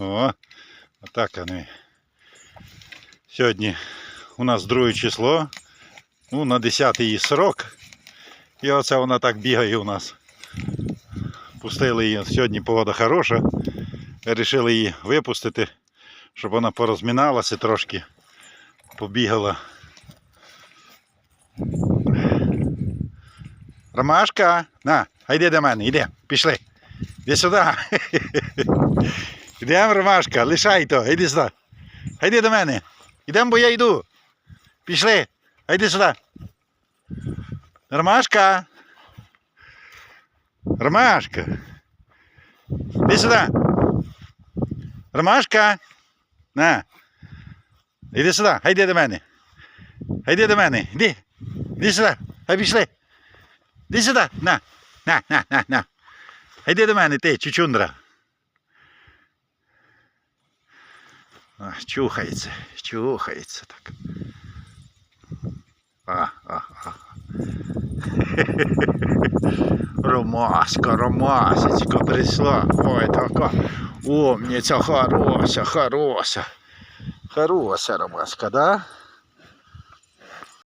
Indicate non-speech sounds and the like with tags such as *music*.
О, отак вони. Сьогодні у нас друге число. Ну, на 10 її срок. І оце вона так бігає у нас. Пустили її. Сьогодні погода хороша. Рішили її випустити, щоб вона порозміналася трошки. Побігала. Ромашка, на, а йди до мене, йди, пішли. Іди сюди. *laughs* Йдемо, Ромашка, лишай то, йди сюди. Йди до мене. Йдемо, бо я йду. Пішли. Йди сюди. Ромашка. Ромашка. Іди сюди. Ромашка. На. Іди сюди, йди до мене. Йди до мене. Іди. Іди сюди. А пішли. Іди сюди. На. На, на, на, на. Йди до мене, ти, чучундра. Чухається, чухається так. А, а, а. *laughs* Ромаска, Ромасечка прийшла. Ой, така умниця, хороша, хороша. Хороша Ромаска, да?